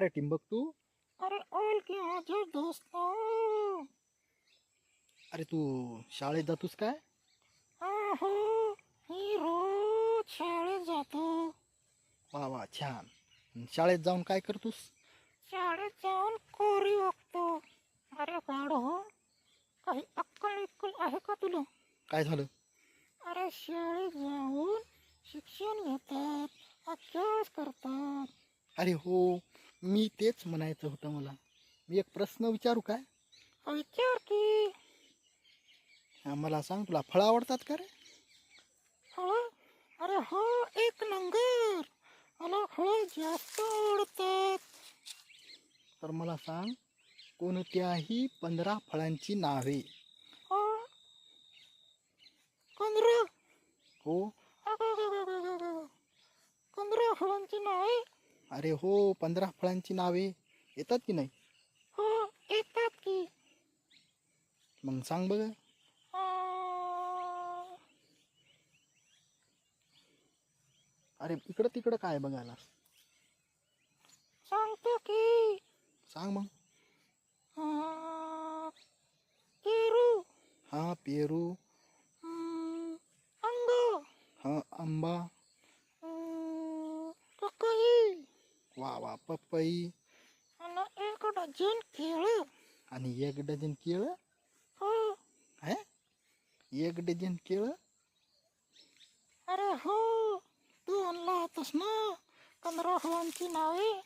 अरे टिंबक तू. अरे ओल की माझे दोस्त अरे तू शाळेत जातोस काय? हो मी रोज शाळेत जातो. वा वा छान. शाळेत जाऊन काय करतोस? शाळेत जाऊन कोरी वागतो. अरे वाढ हो काही अक्कल इक्कल आहे का तुला? काय झालं? अरे शाळेत जाऊन शिक्षण घेतात अभ्यास करतात. अरे हो मी तेच म्हणायचं होतं मला. मी एक प्रश्न विचारू काय? विचार की हा, मला सांग तुला फळं आवडतात का रे? फळं? अरे हो एक नंबर. मला फळं जास्त आवडतात. तर मला सांग कोणत्याही पंधरा फळांची नावे? हो पंधरा? हो पंधरा फळांची नावे अरे हो पंधरा फळांची नावे येतात की नाही? हो येतात की. मग सांग बघ. अं, अरे इकडं तिकडं काय बघायला? सांगतो की. सांग मग. पेरू. हा पेरू. अंग. हा आंबा अं, पपई वा वा पपई. आणि एक डझन केळं. आणि एक डझन केळं? हो. है? एक डझन केळं? अरे हो तू आणला होतास ना पंधरा फळांची नावे.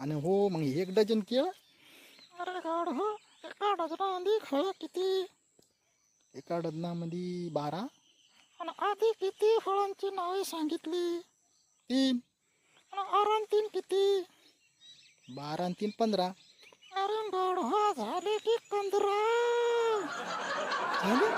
आणि हो मग एक डझन केळं? अरे गाड हो एका डझनामध्ये फळं किती? एका डझनामध्ये बारा. आणि आधी किती फळांची नावे सांगितली? तीन. आणि तीन किती? बारा आणि तीन पंधरा. अरे गाढवा झाले की कंदरा झाले?